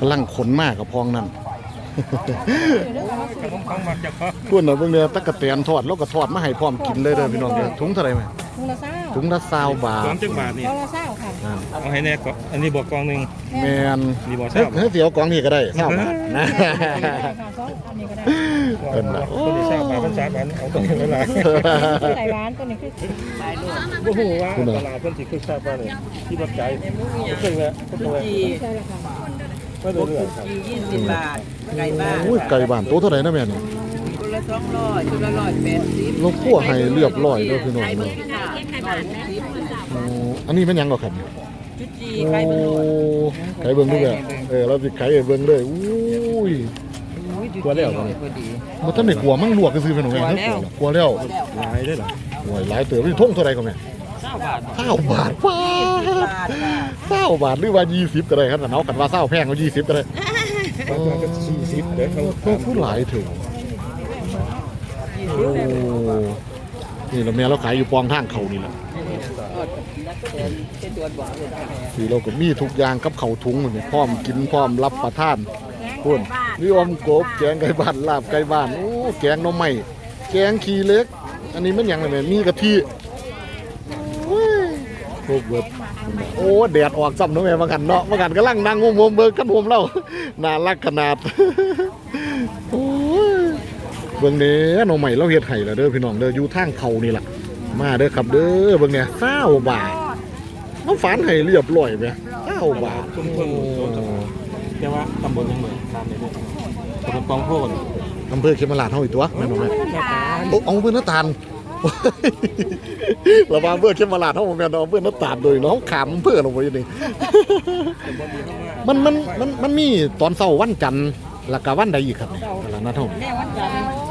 กำลังขนมากกับพองนั่นผมของมักจะพอพวกน่ะเบิ่งเด้อตะกะแตนทอดแล้วก็ทอดมาให้พร้อมกินเลยเด้อพี่น้องเด้อถุงเท่าไหร่แม่ถุงละเศร้า ถุงละ20บาทสองจังบาทนี่กองละเศร้าค่ะนั่นเอาให้แน่ก่อนอันนี้บอกกองหนึ่งแม่นมีบอกเฮ้เช่ายเฮ้ยเสียวกล่องนี้ก็ได้20บาทนะได้ค่ะสองอันนี้ก็ได้เอิ้นน่ะ คนที่เช่าบาทพันสามบาทเอาตรงนี้เวลาใส่ร้านตัวนี้คือโอ้โหว่าตลาดเพิ่นสิคือทราบว่าเลยที่รถไก่ก็เคยแล้วก็เคยใช่ละค่ะไม่เรื่อยๆครับยี่สิบบาทไก่บ้านโอ้ยไก่บ้านตัวเท่าไหร่นะแม่นี่ชุดละ สองร้อยชุดละร้อยแปดสิบเราคั่วให้เรียบร้อยเด้อพี่น้องเด้อไก่บ้านสิบโอ้อันนี้เป็นหยังก็ครับเนี่ยชุดจีโอ้ไก่เป็นโหลดไก่เบิ่งดูแบบเออเราสิไก่ให้เบิ่งเลยอุ้ยตัวแล้วกันพอดี มันต้องได้ขัวมั่งลวกก็ซื้อเป็นของแม่ขัวแล้วขัวแล้วหลายได้หรอโอ้ยหลายเติบนี่ท่งเท่าไหร่ก็แม่เก้าบาทเก้าบาทป้าบาทค่ะเก้าบาทหรือว่ายี่สิบก็ได้ครับแต่เนาะกันว่าเศร้าแพงก็ยี่สิบก็ได้บางคนก็สี่สิบเดี๋ยวเขาพวกผู้หลายถึง โอ้นี่เราแม่เราขายอยู่ปองทางเขานี่แหละเป็นตัวบอกเลยที่เราก็มีทุกอย่างกับเขาวถุงเหมือนพร้อมกินพร้อมรับประทานคุณนี่อมกบแกงไก่บ้านลาบไก่บ้านโอ้แกงน่อไม้แกงขี้เล็ก อันนี้มันยังไงแม่มีกะทิโอ้ยพวกเบิดโอ้แดดออกซ้ำเนาะแม่บากันเนาะบากันกำลังนั่งงมๆเบิ่งกันผมเล่าน่ารักขนาดโอ้ บิ่งเด้หน่อไม้เราเฮ็ดให้แล้วเด้อพี่น้องเด้ออยู่ทางเขานี่แหละมาเด้อครับเด้อเบิ่งเนี่ย20บาทน้ำฝานให้เรียบร้อยแม่9บาทชุ่มเพิ่งแต่ว่าตำบลยังเหมือนตามในเรื่องตำบลปองโพนอำเภอเขมราชเฮาอีกตัวแม่นบ่แม่โอ้เอาเพื่อนน้าตาลเระบาเพื่อเขมมาลาดเท่าผมแม่นเอาเพื่อนน้าตาลโดยน้องขามเพื่อนลงไปนี่มันมันมันมันมีตอนเสาร์วันจันทร์แล้วก็วันใดอีกครับเนี่ยตลาดนัดเท่าแรงวันจันทร์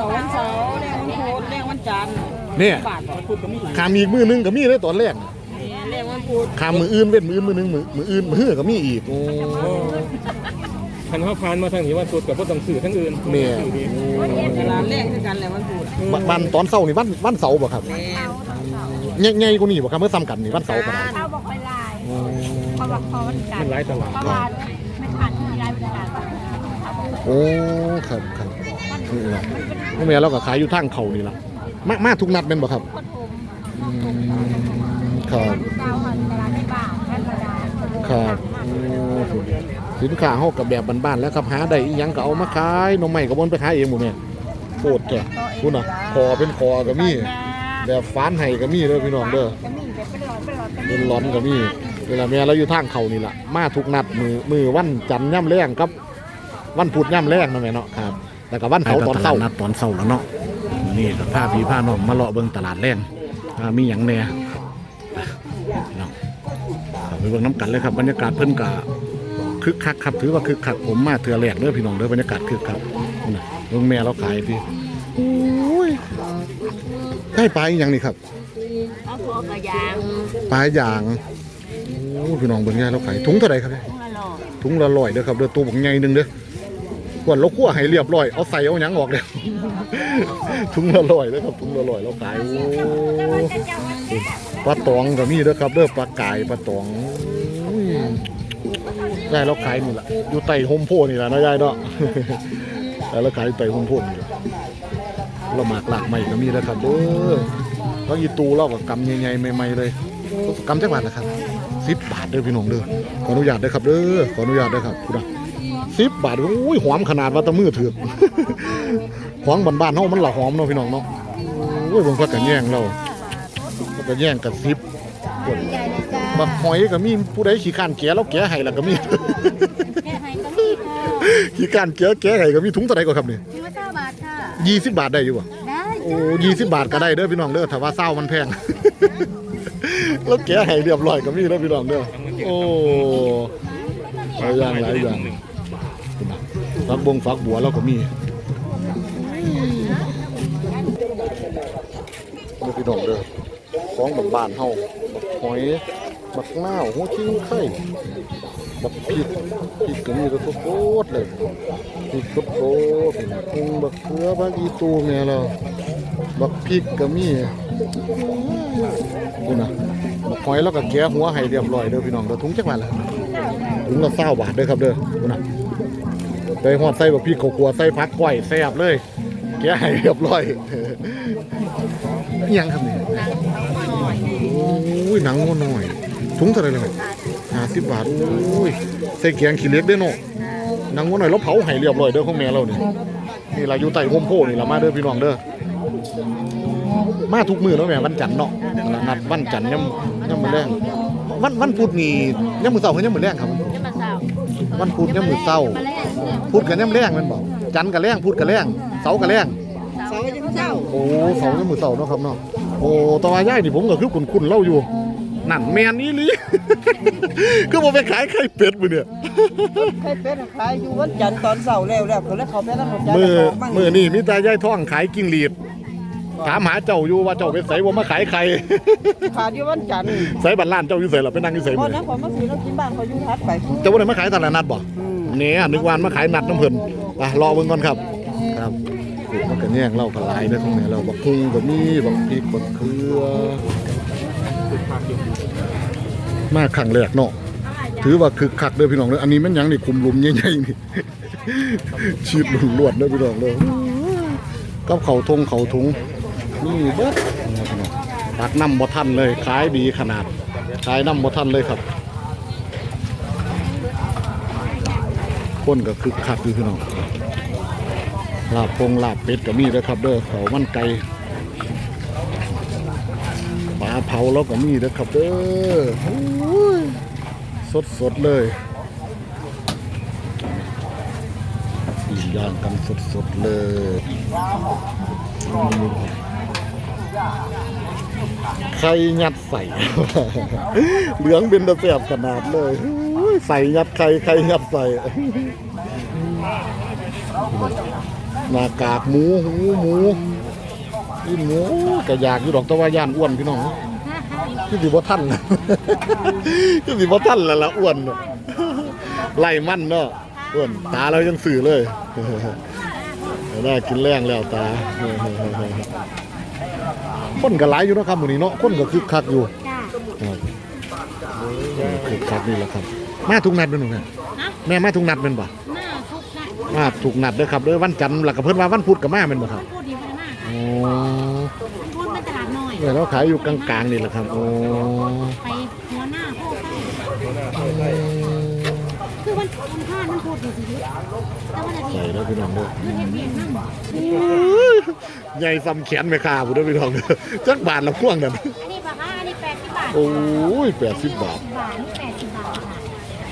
เสาร์วันเสาร์แรงวันพุธแรงวันจันทร์เนี่ยบาทพูดก็มีขามอีกมือหนึงก็มีเลยตอนแรกแรงวันพุธขามมืออื่นเว้นมืออื่นมือหนึงมือมืออื่นมือฮื้อก็มีอีกโอ้คันเขาพานมาทางนี้ว่าตัวกับพวกต้องสื่อทั้งอื่นเนี่ยตลาดแรกคือกันแหละวันพุธบวันตอนเสาร์นี่วันวันเสาร์บ่ครับแรงใหญ่ๆกว่านี้บ่ครับเมื่อซ้ำกันนี่วันเสาร์ก็ได้เข้าบอกไปลายโอ้เขาบอกพอมันกัมันนหลายตลาดเพราะว่าไม่ผ่านที่ร้านเวลาโอ้ครับครับ นี่ล่ะพ่อแม่เราก็ขายอยู่ทางเขานี่ล่ะมามาทุกนัดแม่นบ่ครับคนผมอืมครับเก้าหันตลาดในบ้านธรรมดาครับโอ้สินค้าเฮากับแบบบ้านๆแล้วครับหาได้อีหยังก็เอามาขายหน้องใหม่ก็บ่นไปขายเองหมดแม่โคตรแก่คุณน่ะคอเป็นคอก็มีแบบฟานไห้ก็มีเด้อพี่น้องเด้อก็มีแบบเป็นหลอนเป็นหลอนเป็นร้อนก็มีเวลาแม่เราอยู่ทางเขานี่ล่ะมาทุกนัดมือมือวันจันทร์ย่ำแรงกับ วันพุธย่ำแรงนั่นแหละเนาะครับ แล้วก็วันเสาร์ตอนเช้านัดตอนเช้าแล้วเนาะนี่ก็พาพี่พาน้องมาเลาะเบิ่งตลาดแรงอ่ามีหยังแหน่เนาะครับไปเบิ่งน้ำกันเลยครับบรรยากาศเพิ่นกะคึกคักครับถือว่าคึกคักผมมาเถื่อแหลกเด้อพี่น้องเด้อบรรยากาศคึกคักนี่นะเบิ่งแม่เราขายพี่โอ้ยได้ปลาอีหยังนี่ครับเอาพวกกระยางปลาอย่างโอ้ยพี่น้องเบิ่งแม่เราขายถุงเท่าไหร่ครับเนี่ยมาหลอดถุงละร้อยเด้อครับเด้อตัวบักใหญ่หนึงเด้อ ก่อนเราคั่วให้เรียบร้อย เอาใส่เอาหยังออกเด้อถุงละร้อยเด้อครับถุงละร้อยเราขายโอ้ปลาตองก็มีเด้อครับเด้อปลากายปลาตองโอ้ยยายเราขายนี่แหละอยู่ใต้โฮมโพนี่แหละนะยายเนาะยายเราขายอยู่ใต้โฮมโพนี่แหละเราหมากหลากใหม่ก็มีแล้วครับเด้อแล้วอีตูเรากับกำใหญ่ๆใหม่ๆเลยกำจักบาทนะครับสิบบาทเด้อพี่น้องเด้อขออนุญาตเด้อครับเด้อขออนุญาตเด้อครับคุณนะ สิบบาทโอ้ยหอมขนาดว่าแตะมือถือกของบ้านๆเฮามันละหอมเนาะพี่น้องเนาะโอ้ยเบิ่งพักกันแย่งเราพักกันแย่งกันสิบกดบักหอยก็มีผู้ใดขี้ข้านแกะแล้วแกะให้แล้วก็มีแค่ให้ก็มีค่ะขี้ข้านแกะแกะให้ก็มีถุงเท่าไหร่ก็ครับนี่มีว่าเก้าบาทค่ะยี่สิบบาทได้อยู่บ่ได้โอ้ยี่สิบบาทก็ได้เด้อพี่น้องเด้อถ้าว่าเศร้ามันแพงแล้วแกะให้เรียบร้อยก็มีเด้อพี่น้องเด้อโอ้หลายอย่างหลายอย่าง ฟักบงฟักบัวเราก็มีด้อพี่น้องเด้อของแบ้านเฮาบักหอยบักหน้าหัวชิ้งไข่บักพริกพริกก็มีแต่โคตรเลยพริกโคตรๆพุงบักเขือบักอีตูแม่เราบักพริกก็มีนี่นะบักหอยแล้วก็แกะหัวให้เรียบร้อยเด้อพี่น้องเด้อถุงจักบาทละถุงละ20บาทเด้อครับเด้อดูนะ ไปฮอดใส่บักพริกข้าวคั่วใส่ผักก้อยแซ่บเลยแกะให้เรียบร้อยอิหยังครับนี่โอ้ยหนังงัวน้อยถุงเท่าไหร่เลย50บาทโอ้ยใส่แกงขี้เหล็กเด้อเนาะหนังงัวน้อยเราเผาให้เรียบร้อยเด้อของแม่เรานี่นี่ล่ะอยู่ใต้โฮมโพนี่ล่ะมาเด้อพี่น้องเด้อมาทุกมือเนาะแม่วันจันทร์เนาะนัดวันจันทร์ย่ำย่ำมือแรงวันวันพุธนี่ย่ำมือเสาร์คือย่ำมือแรงครับจะมาสาววันพุธย่ำมือเสาร์ พุธกับย่ำแรงแมันบอกจันทร์กับแรงพุธกับแรงเสาร์กับแรงเสายังเจ้าโอ้เสาร์ย่ำมือเสาร์เนาะครับเนาะโอ้ตอนย่ายนี่ผมก็คือคุ้นๆเล่าอยู่นั่นแมนนี่ลิ คือผมไปขายไข่เป็ดมือเนี่ย ใครเป็นขายอยู่วันจันทร์ตอนเสาร์แล้วแล้วเขาแล้วเขาไปแล้วเขาจะมือได้ของมั่งมือนี่มีตายายท่องขายกิ้งหรีดถามหาเจ้าอยู่ว่าเจ้าไปใส่ว่ามาขายไข่ ขาดอยู่วันจันทร์ใส่บัตรล้านเจ้าอยู่ใส่หรอไปนั่งอยู่ใส่เพมืราะอนั้นผมมาซื้อแล้วกินบ้านเขาอยู่ทัดไป เจ้าวันไหนมาขายตลาดนัดบ่อืม เนี่ยนึกวานมาขายนัดน้ำเพิ่นอะรอเบิ่งก่อนครับ ครับปลูกมันก็แย่งเหล่าก็หลายเด้อตรงนี้เราบักพุงก็มีบักพริกบักเขือมาครั้งแรกเนาะถือว่าคึกคักเด้อพี่น้องเด้ออันนี้มันหยังนี่คุมลุมใหญ่ๆนี่ชีดลวดๆเด้อพี่น้องเด้อกับเขาทงเขาถุงนี่เบิดนี่พี่น้องตักน้ำบ่ทันเลยขายดีขนาดขายน้ำบ่ทันเลยครับ คนก็คึกคักอยู่พี่น้องลาบพงลาบเป็ดก็มีนะครับ เด้อเขามันไก่ปลาเผาแล้วก็มีนะครับเด้อสดสดๆเลยปิ้งย่างกันสดสดๆเลยไข่ยัดใส่ เหลืองเป็นตะแสบขนาดเลย ยใส่ยัดไข่ไข่ยัดใส่หน้ากากหมูหูหมูกินหมูก็อยากอยู่ดอกต่ว่าย่านอ้วนพี่น้องคือสิบ่ทันคือสิบ่ทันแล้วละอ้วนไล่มันเนาะอ้วนตาเรายังสื่อเลยได้กินแรงแล้วตาคนก็หลายอยู่นะครับมื้อนี้เนาะคนก็คึกคักอยู่ ครับคึกคักนี่แหละครับ มาทุกนัดเป็นบ่แม่แม่มาทุกนัดเป็นบ่หน้าทุกข์นะมาถูกนัดเด้อครับเด้อวันจันทร์หลักกับเพิ่นว่าวันพุธกับมาแม่นบ่ครับพูดดีไปมากอ๋อพูดเป็นตลาดน้อยเนี่ยเราขายอยู่กลางๆนี่แหละครับโอ้ไปหัวหน้าพ่อไปหัวหน้าเข้าใกล้คือวันวันพลาดมันพูดดีสิแต่วันอาทิตใส่ย์แล้วพี่น้องเด้อเงินเปลี่ยนนั่งใหญ่ซ้ำแขนแม่ค้าพุ่นเด้อพี่น้องเด้อจักบาทละพ่วงนั่นอันนี้ปะคะอันนี้ แปดสิบบาทโอ้ย80บาท บาทนี่แปดสิบบาทค่ะ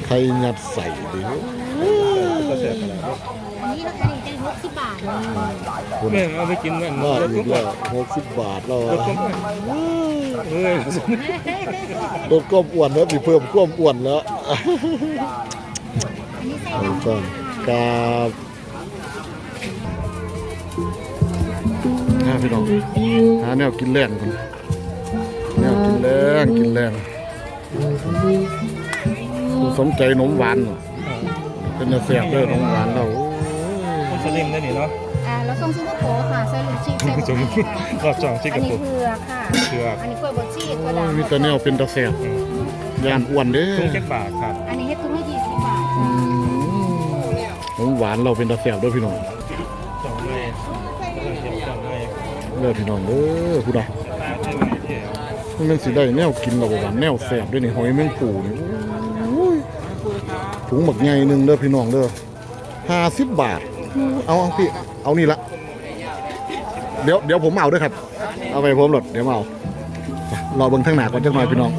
ไข่ยัดใส่เด้อก็เสียขนาดอันนี้ราคาเป็นหกสิบบาทคุณแม่เอาไปกินกันมาแล้วอีก็กแล้ว60บาทแล้วแล้วก็เฮ้ยลดความอ้วนแล้วสิเพิ่มความอ้วนแล้วอันนี้ใส่เอาน้ำก่อนครับอ่าพี่น้องหาแนวกินแรงก่อน แนวกินแรงกินแรงผู้สนใจขนมหวานเนาะเป็นเนื้อแซ่บเด้อขนมหวานเราโอ้ยคนสลิมได้นี่เนาะอ่าแล้วส่งสิงคโปร์ค่ะใส่ลูกชิ้นใส่จมรอบสองที่อักนระนี้ปุกเผือกค่ะเชือกอันนี้กล้วยบดชีสกล้วยโอ้ยดำมีแต่แนวเป็นตะแซ่บย่านอ้วนเด้อทุ่งเจ็ดบาทครับอันนี้เฮ็ดทุกให้ยี่สิบบาทอืมขนมหวานเราเป็นตะแซ่บเด้อพี่น้องสองไม้กำลังเก็บสองไม้เด้อพี่น้องเด้อผู้ใดไมันสิได้แนวกินเราบ่ว่าแนวแซ่บด้วยนี่หอยแมงปูนี่ถุงหมักใหญ่หนึ่งเด้อพี่น้องเด้อ50บาท เอาเอาพี่ เอานี่ละเดี๋ยวเดี๋ยวผมเอาด้วยครับ เอาไปผมหลดเดี๋ยวมาเอารอเบิ่งทางหนาก่อนจักหน่อยพี่น้อง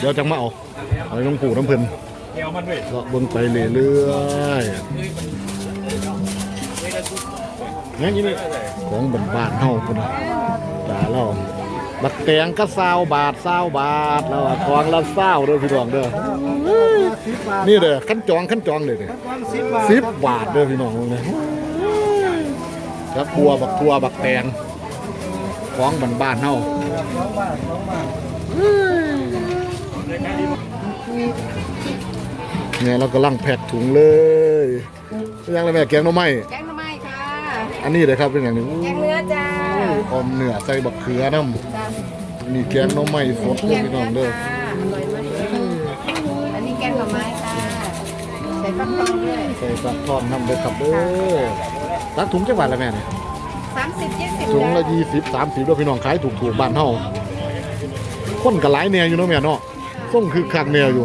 เดี๋ยวจังมาเอาเอาไปน้ำปูน้ำเพิ่นรอเบิ่งไปเรื่อยๆงั้นนี่นี่ของบ้านๆเฮาพุ่นน่ะตาเรา บักแตงก็ซาวบาทซาวบาทแล้วอะของละซาวเด้อพี่น้องเด้อนี่เด้อขั้นจองขั้นจองเลยเด้อสิบบาทสิบบาทเด้อพี่น้องเลยแล้วทัวบักทัวบักแตงของบ้านๆเฮาเนี่ยเรากำลังแพ็คถุงเลยยังเลยแม่แกงหน่อไม้แกงหน่อไม้ค่ะ อันนี้เลยครับเป็นอย่างนี้แกงเนื้อจ้า อมเนื้อใส่บักเขือน้จ้าำนี่แกงหน้ำไม้สดเด้อพี่น้องเด้ออันนี้แกงหน่อไม้ค่ะใส่ฟักทองด้วยใส่สักทอดน้ำเด้อครับเด้อตักถุงจังหวัดละแม่เนี่ยสามสิบยี่สิบถุงละยี่สิบสามสิบด้วยพี่น้องขายถูกถูกๆบ้านเฮาคนก็หลายแนวอยู่เนาะแม่เนาะส่งคือคักแนวอยู่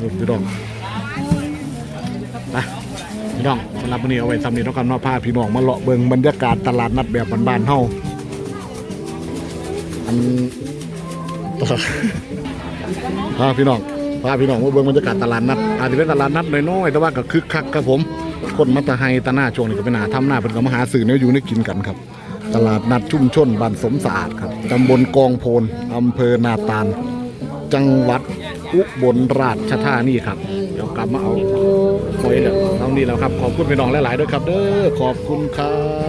นี่พี่น้องนะ พี่น้องสำหรับวันนี้เอาไว้ซ้ำนีเท่ากันเนาะพาพี่น้องมาเลาะเบิงบรรยากาศตลาดนัดแบบบ้านๆเฮาอันพาพี่น้องพาพี่น้องมาเบิงบรรยากาศตลาดนัดอาจจะเป็นตลาดนัดน้อยๆแต่ว่าก็คึกคักครับผม คนมาตะไฮตะหน้าช่วงนี้ก็เป็นหาทำหน้าเป็นก็มาหาสื่อเนี่ยอยู่ในกินกันครับ ตลาดนัดชุ่มชนบ้านสมสะอาดครับตำบลกองโพนอำเภอนาตาล จังหวัดอุบลราชธานีครับ กลับมาเอาคอยแล้วเท่านี้แล้วครับ ขอบคุณพี่น้องหลายๆด้วยครับ เด้อขอบคุณครับ